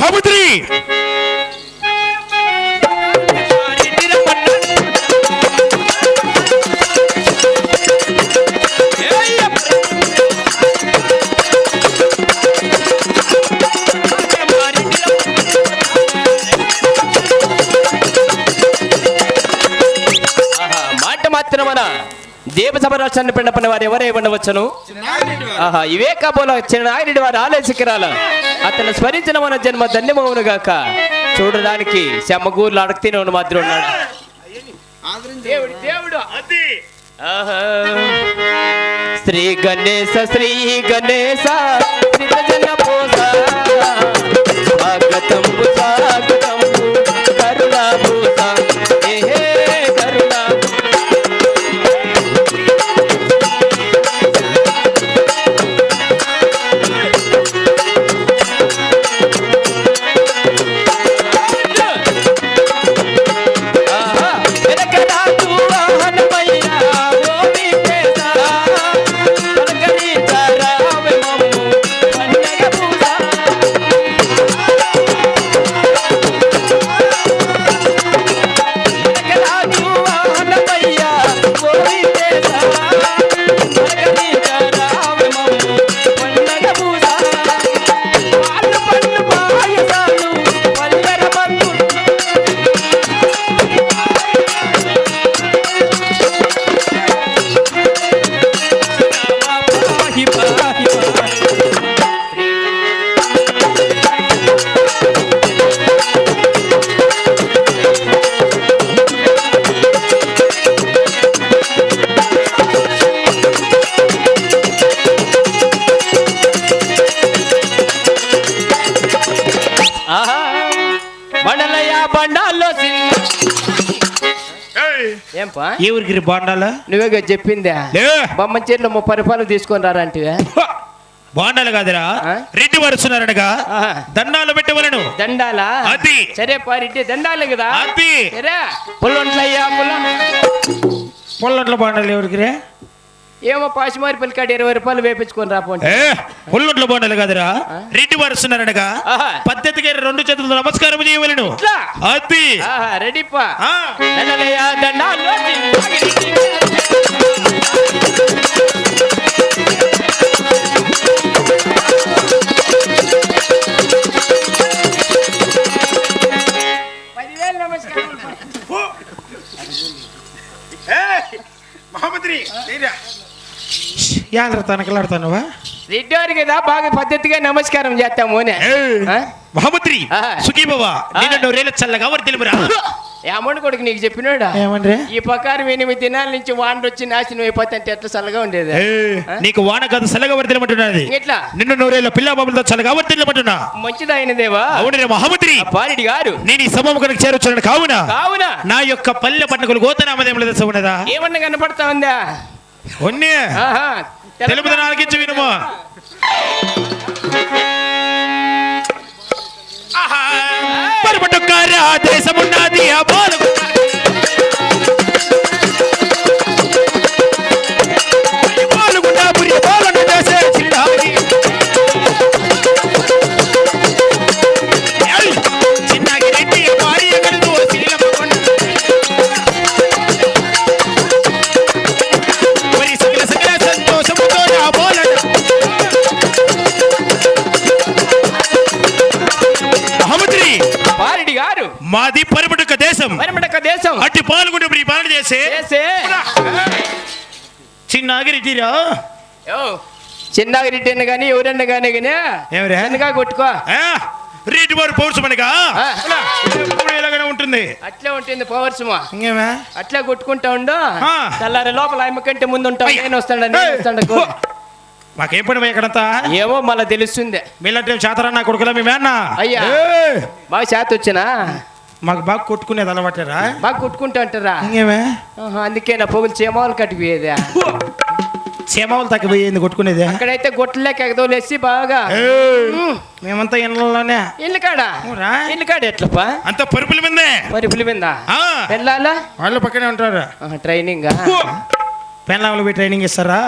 సావిత్రి మన దేవసభ రాష్ట్రాన్ని పెండపడిన వారు ఎవరే ఉండవచ్చును? ఆహా ఇవే కాబోలో చిన్న ఆయన వారు ఆలయ శిఖరాల. అతను స్మరించిన మన జన్మ ధన్యమవును గాక. చూడడానికి సెమ్మగూరులో అడగతీనే ఉన్న మాత్రం ఉన్నాడు. దేవుడు దేవుడు. ఆహా. శ్రీ గణేశ శ్రీ గణేశ పోస స్వాగతంబు ఏంపా? ఏ ఊరికి బాండాలా? నువ్వే కదా చెప్పిందా? బొమ్మ చీరలో ముప్పై రూపాయలు తీసుకొని రారంటే బాండాలు కాదురా? రెడ్డి వరుస్తున్నారనగా దండాలు పెట్టవలను దండాలా? అది. సరే పారిట్టి దండాలే కదా? అది. సరే. పుల్లుంట్లయ్యా పుల్ల. పొల్లట్ల బాండాలు ఎవరికి రే? ఏమో పాసిమారి పల్లికాడు ఇరవై రూపాయలు వేపించుకొని రాపోండి పుల్లొట్ల బాండాలు కాదురా. రెడ్డి వరుస్తున్నారనగా ఆహా. పద్ధతిగా రెండు చేతులతో నమస్కారం చేయవలను. అది దండాలు యాదర తనకలాడుతున్నావా రెడ్డి కదా బాగా పద్ధతిగా నమస్కారం చేస్తాము? మహమ్మద్రి. సుఖీబాబా నిన్ను నూరేళ్ళ చల్లగా వరి తెలుపురా ఏ అమ్మడు కొడుకు నీకు చెప్పినాడా ఏమండ్రే ఈ ప్రకారం ఎనిమిది దినాల నుంచి వాండ వచ్చి నాశనం అయిపోతుంటే ఎట్లా చల్లగా ఉండేది నీకు వాన కాదు చల్లగా వరి తెలుమంటున్నది ఎట్లా నిన్ను నూరేళ్ళ పిల్ల బాబులతో చల్లగా వరి తెలుమంటున్నా మంచిదైనదేవా అవును మహమ్మద్రి పారిడి గారు నేను ఈ సభము కనుక చేరొచ్చాను కావున కావున నా యొక్క పల్లె పండుగలు గోతనామదేములు తెలుసు ఉన్నదా ఏమన్నా కనపడతా ఉందా ఒన్నే ఆహా తెలుపుదన ఆలకించి వినుము ఆహా, పరుపటుకారా దేశమున్నది ఆ మాది పరిపటుక దేశం. మరిమడక దేశం. అట్టి పాల్గొంటే ఇప్పుడు ఈ పాలన చేసే. చేసే. చిన్నాగిరిటిరా? యో, చిన్నగా రిటర్న్ గాని ఎవరన్నా గానీ గానీ ఏమిరా? చిన్నగా కొట్టుకో. రీటి వారు పౌరుషమనగా ఇలాగనే ఉంటుంది. అట్లే ఉంటుంది పవర్సమా ఇంకేమే? అట్లా కొట్టుకుంటా ఉండు. ఆ. తెల్లారి లోపల ఆయమ్మ కంటే ముందు ఉంటావు. అయ్య. నేను వస్తాడా నేను. వస్తాడా మాకేం పని ఇక్కడంతా ఏమో మళ్ళా తెలుస్తుంది. మీలంటే చాతరన్నా కొడుకులా మీ మేన్న అయ్యా. బాగా చేత వచ్చినా మాకు బాగా కొట్టుకునేది అలవాటారా? బాగా కొట్టుకుంటా అంటారా? ఇంకేమే? అందుకే నా పొగులు చేమాలు కట్టిపోయేది. క్షేమాలు తగ్గిపోయింది కొట్టుకునేది. అక్కడైతే గొట్టలేక ఎగదోలేసి బాగా. మేమంతా ఇళ్ళలోనే ఇల్లు కాడ? ఇల్లు కాడ ఎట్లప్పా? అంత పరుపుల మీదే. మరి పులిమిందా ఆ, వెళ్ళాలా వాళ్ళు పక్కనే ఉంటారు. ట్రైనింగ్? పెళ్ళాములు పోయి ట్రైనింగ్ ఇస్తారా?